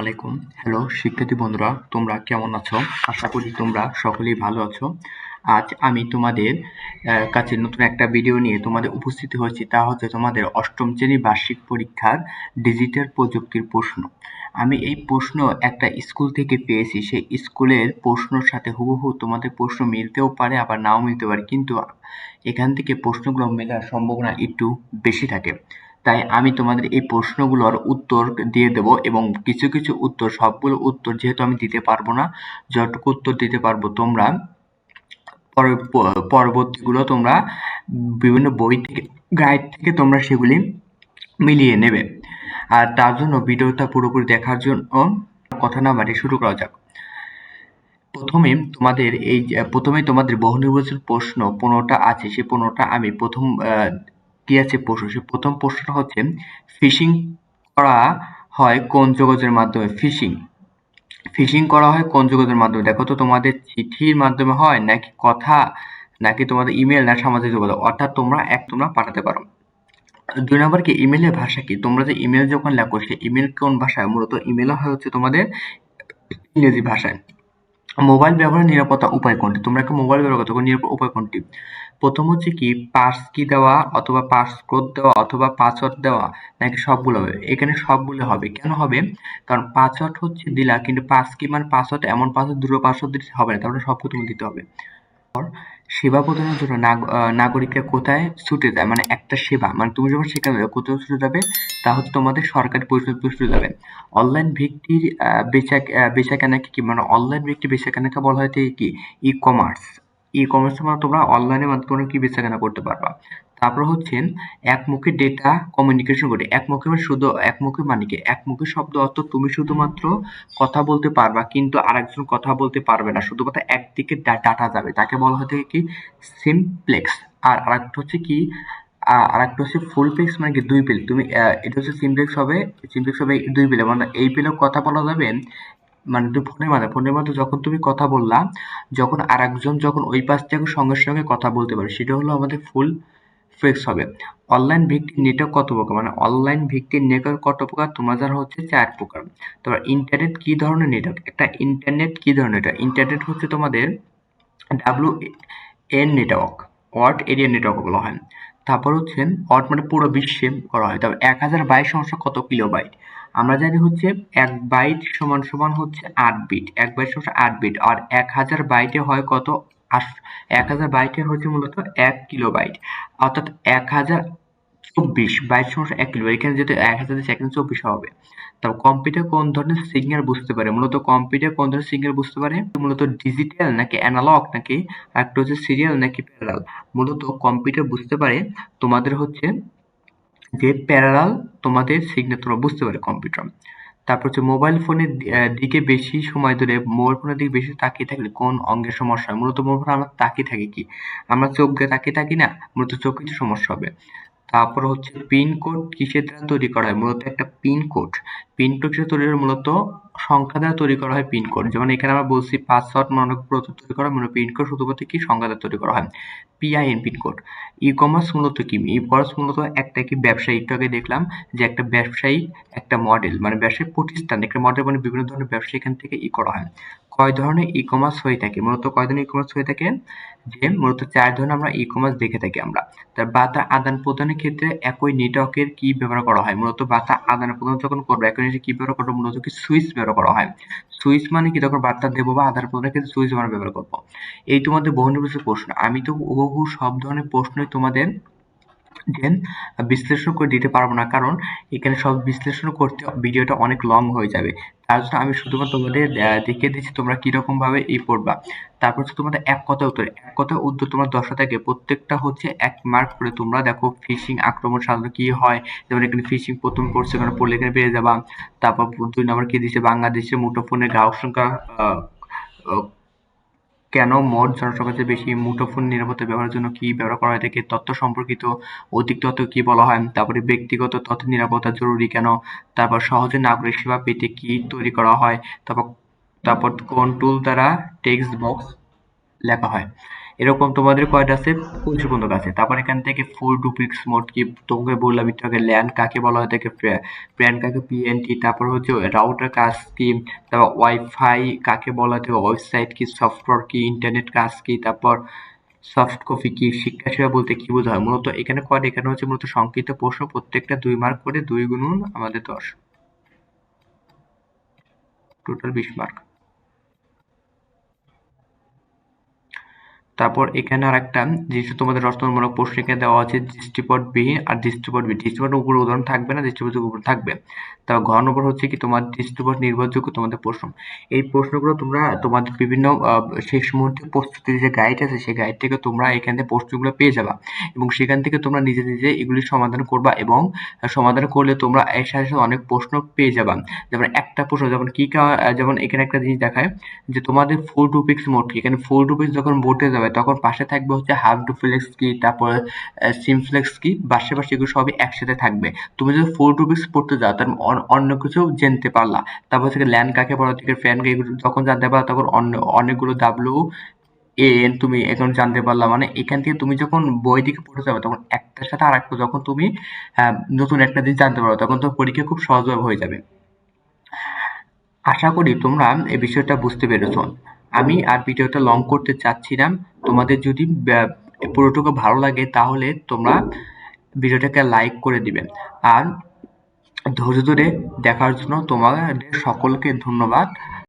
আলাইকুম। হ্যালো, শিক্ষার্থী বন্ধুরা, তোমরা কেমন আছো? আশা করি তোমরা সকলেই ভালো আছো। আজ আমি তোমাদের কাছে নতুন একটা ভিডিও নিয়ে তোমাদের উপস্থিত হয়েছি। তা হচ্ছে তোমাদের অষ্টম শ্রেণি বার্ষিক পরীক্ষার ডিজিটাল প্রযুক্তির প্রশ্ন। আমি এই প্রশ্ন একটা স্কুল থেকে পেয়েছি। সেই স্কুলের প্রশ্নর সাথে হুবহু তোমাদের প্রশ্ন মিলতেও পারে, আবার নাও মিলতে পারে। কিন্তু এখান থেকে প্রশ্নগুলো মেলার সম্ভাবনা একটু বেশি থাকে। তাই আমি তোমাদের এই প্রশ্নগুলোর উত্তর দিয়ে দেব এবং কিছু কিছু উত্তর, সবগুলো উত্তর যেহেতু আমি দিতে পারব না, যতটুকু উত্তর দিতে পারব তোমরা, পরে- পরবর্তীগুলো তোমরা বিভিন্ন বই থেকে গাইড থেকে তোমরা সেগুলি মিলিয়ে নেবে। আর তার জন্য ভিডিওটা পুরোপুরি দেখার জন্য কথা না বাড়িয়ে শুরু করা যাক। প্রথমে তোমাদের এই প্রথমে তোমাদের বহু নির্বাচন প্রশ্ন পনেরোটা আছে সেই পনেরোটা আমি প্রথম কি আছে প্রশ্ন? সেই প্রথম প্রশ্নটা হচ্ছে, ফিশিং করা হয় কোন যোগাযোগের মাধ্যমে? ফিশিং। ফিশিং করা হয় কোন যোগাযোগের মাধ্যমে? দেখো তো তোমাদের চিঠির মাধ্যমে হয় নাকি কথা, নাকি তোমাদের ইমেল না সামাজিক যোগাযোগ? অর্থাৎ তোমরা এক তোমরা পাঠাতে পারো। দুই নম্বর কি? ইমেলের ভাষা কি? তোমরা যে ইমেল যখন লেখো সেই ইমেল কোন ভাষায়? মূলত ইমেল হয় হচ্ছে তোমাদের ইংরেজি ভাষায়। মোবাইল ব্যবহারের নিরাপত্তা উপায় কোনটি? তোমরা একটা মোবাইল ব্যবহার করতে নিরাপদ উপায় কোনটি? প্রথম হচ্ছে কি পাস কি দেওয়া অথবা পাস কোড দেওয়া অথবা পাসওয়ার্ড দেওয়া নাকি সবগুলো হবে? এখানে সবগুলো হবে। কেন হবে? কারণ পাসওয়ার্ড হচ্ছে দিলা কিন্তু পাস কি মানে পাসওয়ার্ড এমন পাসওয়ার্ড দুটো পাসওয়ার্ড দিতে হবে না তারপরে সবগুলো তোমার দিতে হবে। সেবা প্রদানের জন্য নাগ- নাগরিকরা কোথায় ছুটে যায়? মানে একটা সেবা মানে তুমি যখন সেখানে যাবে কোথায় ছুটে যাবে? তা হচ্ছে তোমাদের সরকারি পরিষদ ছুটে যাবে। অনলাইন ভিত্তির বেচা আহ, বেচা কেনাকে কি? মানে অনলাইন ভিত্তির বেচা কেনাকে বলা হয় কি? ই কমার্স ই কমার্স মানে তোমরা অনলাইনের মাধ্যমে কি বেচা কেনা করতে পারবা? তারপর হচ্ছে একমুখী ডেটা কমিউনিকেশন করে। একমুখী মানে শুধু একমুখী মানে কি? একমুখী শব্দ অর্থ তুমি শুধুমাত্র কথা বলতে পারবা, কিন্তু আরেকজন কথা বলতে পারবে না। শুধুমাত্র একদিকে ডাটা যাবে। তাকে বলা থেকে কি? সিমপ্লেক্স আর আরেকটা হচ্ছে কি? আর একটা হচ্ছে ফুল প্লেক্স মানে কি? দুই পেল। তুমি এটা হচ্ছে সিমপ্লেক্স হবে সিমপ্লেক্স হবে দুই পেলে। মানে এই পেলেও কথা বলা যাবে মানে তুমি ফোনের মাধ্যমে ফোনের মাধ্যমে যখন তুমি কথা বললা, যখন আরেকজন যখন ওই পাশ থেকে সঙ্গে সঙ্গে কথা বলতে পারে, সেটা হলো আমাদের ফুল ফ্লেক্স হবে। অনলাইন ভিত্তিক নেটওয়ার্ক কত প্রকার? মানে অনলাইন ভিত্তিক নেটওয়ার্ক কত প্রকার? তোমরা জানো হচ্ছে চার প্রকার। তারপর ইন্টারনেট কি ধরনের নেটওয়ার্ক একটা ইন্টারনেট কি ধরনের নেটওয়ার্ক ইন্টারনেট হচ্ছে তোমাদের W N network word area network বলা হয়। তারপর হচ্ছে ওয়ার্ড মানে পুরো বিশ্বে করা হয়। তবে এক হাজার বাইশ সমস্যা কত কিলোবাইট আমরা জানি হচ্ছে এক বাইট সমান সমান হচ্ছে আট বিট এক বাইট সমস্যা আট বিট আর এক হাজার বাইটে হয় কত? এক হাজার বাইটে হচ্ছে মূলত এক কিলোবাইট অর্থাৎ এক হাজার চব্বিশ বাইশ সমস্যা এক কিলো এখানে যেহেতু এক হাজার সেকেন্ড চব্বিশ হবে। তারপর কম্পিউটার কোন ধরনের সিগন্যাল বুঝতে পারে? মূলত কম্পিউটার কোন ধরনের সিগন্যাল বুঝতে পারে? মূলত ডিজিটাল নাকি অ্যানালগ নাকি একটা হচ্ছে সিরিয়াল নাকি প্যারালাল মূলত কম্পিউটার বুঝতে পারে তোমাদের হচ্ছে যে প্যারালাল তোমাদের সিগন্যাল তোমরা বুঝতে পারে কম্পিউটার তারপর হচ্ছে মোবাইল ফোনের দিকে বেশি সময় ধরে মোবাইল ফোনের দিকে বেশি তাকিয়ে থাকলে কোন অঙ্গের সমস্যা হয়? মূলত মোবাইল ফোন আমরা তাকিয়ে থাকি কি? আমরা চোখ দিয়ে তাকিয়ে থাকি না, মূলত চোখের সমস্যা হবে। তারপর হচ্ছে পিন কোড কিসের দ্বারা তৈরি করা হয়? মূলত একটা পিন কোড পিন কোড তৈরি হয়? মূলত সংখ্যা দ্বারা তৈরি করা হয় পিন কোড যেমন এখানে আমরা বলছি পাসওয়ার্ড মানে তৈরি করা মানে পিন কোড শুধুমাত্র কি সংখ্যা দ্বারা তৈরি করা হয়। PIN pin code E commerce মূলত কি? ই কমার্স মূলত একটা কি? ব্যবসায়ী। একটু আগে দেখলাম যে একটা ব্যবসায়ী একটা মডেল মানে ব্যবসায়িক প্রতিষ্ঠান, একটা মডেল মানে বিভিন্ন ধরনের ব্যবসা এখান থেকে ই করা হয়। কয় ধরনের ই কমার্স হয়ে থাকে? মূলত কয় ধরনের ই কমার্স হয়ে থাকে? যে মূলত চার ধরনের আমরা ই কমার্স দেখে থাকি আমরা। তার বার্তা আদান প্রদানের ক্ষেত্রে একই নেটওয়ার্কের কি ব্যবহার করা হয়? মূলত বার্তা আদান প্রদান যখন করব, একই নেটওয়ার্ক কি ব্যবহার করব? মূলত কি সুইচ ব্যবহার করা হয়? সুইচ মানে কি? তখন বার্তা দেবো বা আদান প্রদানের ক্ষেত্রে সুইচ আমরা ব্যবহার করব। এই তোমাদের বহু নির্বাচনের প্রশ্ন। আমি তো বহু সব ধরনের প্রশ্নই তোমাদের দেন, বিশ্লেষণ করে দিতে পারব না। কারণ, এখানে সব বিশ্লেষণ করতে ভিডিওটা অনেক লং হয়ে যাবে। তার জন্য আমি শুধুমাত্র তোমাদের দেখিয়ে দিচ্ছি তোমরা কীরকম ভাবে এই পড়বা। তারপর হচ্ছে তোমাদের এক কথা উত্তর। এক কথা উত্তর তোমার দশটা থেকে প্রত্যেকটা হচ্ছে এক মার্ক করে তোমরা দেখো ফিশিং আক্রমণ সাধারণত কী হয়। যেমন এখানে ফিশিং প্রথম পড়ছে, এখানে পড়লে এখানে পেয়ে যাবা। তারপর দুই নম্বর কী দিচ্ছে বাংলাদেশে মুঠোফোনের গ্রাহক সংখ্যা কেন মোট জনসংখ্যার চেয়ে বেশি মুঠোফোন নিরাপত্তা ব্যবহারের জন্য কি ব্যবহার করা হয় থাকে তথ্য সম্পর্কিত অধিক তথ্য কি বলা হয়, তারপরে ব্যক্তিগত তথ্য নিরাপত্তা জরুরি কেন, তারপর সহজে নাগরিক সেবা পেতে কি তৈরি করা হয়, তারপর তারপর কোন টুল দ্বারা টেক্সট বক্স লেখা হয়। এরকম তোমাদের কয়টা আছে? পঁচিশ পর্যন্ত আছে। তারপর এখান থেকে ফুল ডুপ্লিক্স মোড কি তোমাকে বললাম একটু আগে ল্যান্ড কাকে বলা হয় থেকে প্যান কাকে পিএনটি তারপর হচ্ছে রাউটার কাজ কি, তারপর ওয়াইফাই কাকে বলা হয় ওয়েবসাইট কি সফটওয়্যার কি ইন্টারনেট কাজ কি, তারপর সফট কপি কি, শিক্ষা সেবা বলতে কি বোঝা হয়? মূলত এখানে কয়টা? এখানে হচ্ছে মূলত সংক্ষিপ্ত প্রশ্ন, প্রত্যেকটা দুই মার্ক করে দুই গুণুন আমাদের দশ। টোটাল বিশ মার্ক তারপর এখানে আর একটা যেহেতু তোমাদের রচনামূলক প্রশ্ন এখানে দেওয়া আছে দৃষ্টিপট বি আর দৃষ্টিপট বি। দৃষ্টিপটের উপর উদাহরণ থাকবে না, দৃষ্টিপটের উপর থাকবে। তারপর ঘর নম্বর হচ্ছে কি তোমার দৃষ্টিপট নির্ভরযোগ্য তোমাদের প্রশ্ন। এই প্রশ্নগুলো তোমরা তোমাদের বিভিন্ন শেষ মুহূর্তে প্রস্তুতির যে গাইড আছে সেই গাইড থেকে তোমরা এখান থেকে প্রশ্নগুলো পেয়ে যাবা এবং সেখান থেকে তোমরা নিজে নিজে এগুলি সমাধান করবা এবং সমাধান করলে তোমরা এর সাথে সাথে অনেক প্রশ্ন পেয়ে যাবা। যেমন একটা প্রশ্ন, যেমন কি যেমন এখানে একটা জিনিস দেখায় যে তোমাদের ফুল টুপিক্স মোড কি? এখানে ফুল টুপিক্স যখন বোটে যাবে তখন পাশে থাকবে হচ্ছে হাফ ডুপ্লেক্স কি তারপর সিমফ্লেক্স কি পাশে পাশে এগুলো সবই একসাথে থাকবে। তুমি যদি ফোর টুপিক্স পড়তে যাও, তার অন্য কিছু জানতে পারলা। তারপর থেকে ল্যান্ড কাকে বলা থেকে ফ্যান এগুলো যখন জানতে পারলা, তখন অন্য, অনেকগুলো ডাব্লু এন তুমি এখন জানতে পারলা। মানে এখান থেকে তুমি যখন বই দিকে পড়তে যাবে, তখন একটার সাথে আর একটা যখন তুমি নতুন একটা জিনিস জানতে পারো, তখন তো পরীক্ষা খুব সহজভাবে হয়ে যাবে। আশা করি তোমরা এই বিষয়টা বুঝতে পেরেছ। আমি আর ভিডিওটা লং করতে চাচ্ছি না তোমাদের যদি পুরোটুকু ভালো লাগে, তাহলে তোমরা ভিডিওটাকে লাইক করে দিবে। আর ধৈর্য ধরে দেখার জন্য তোমাদের সকলকে ধন্যবাদ।